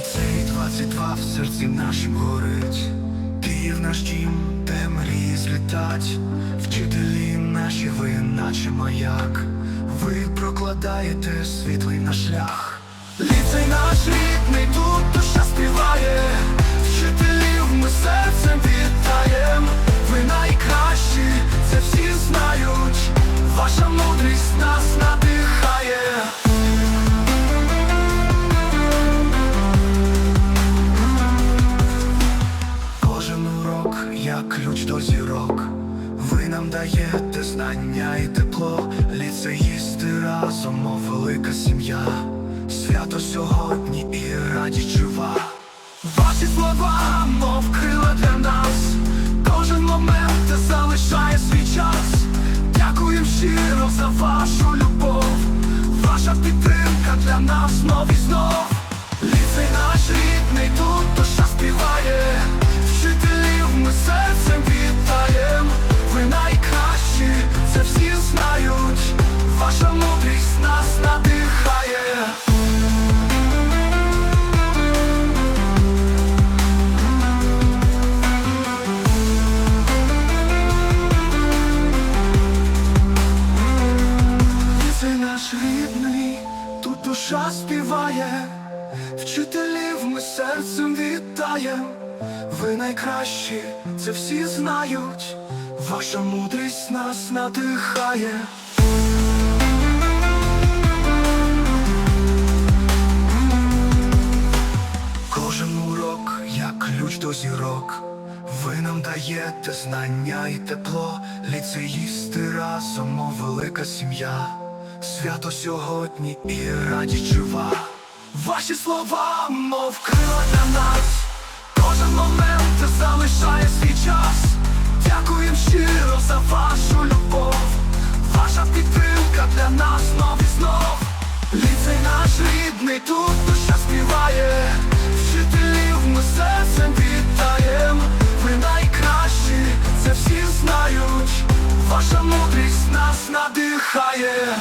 Ліцей 22 в серці нашим горить, Київ наш дім, де мрії злітать, вчителі наші, ви наче маяк, ви прокладаєте світлий наш шлях. Ліцей наш рідний, тут нам даєте знання і тепло, ліцеїсти разом, мов велика сім'я, свято сьогодні і радість жива. Ваші слова, мов крила для нас, кожен момент залишає свій час. Дякуємо щиро за вашу любов, ваша підтримка для нас знов і знов. Ліцей наш рідний, тут душа душа співає, вчителів ми серцем вітаєм, ви найкращі, це всі знають, ваша мудрість нас надихає. Кожен урок, як ключ до зірок, ви нам даєте знання і тепло, ліцеїсти разом, мов велика сім'я, свято сьогодні і радість жива. Ваші слова, мов крила для нас, кожен момент залишає свій час. Дякуємо щиро за вашу любов, ваша підтримка для нас знов і знов. Ліцей наш рідний, тут душа співає, вчителів ми серцем вітаєм, ви найкращі, це всі знають, ваша мудрість нас надихає.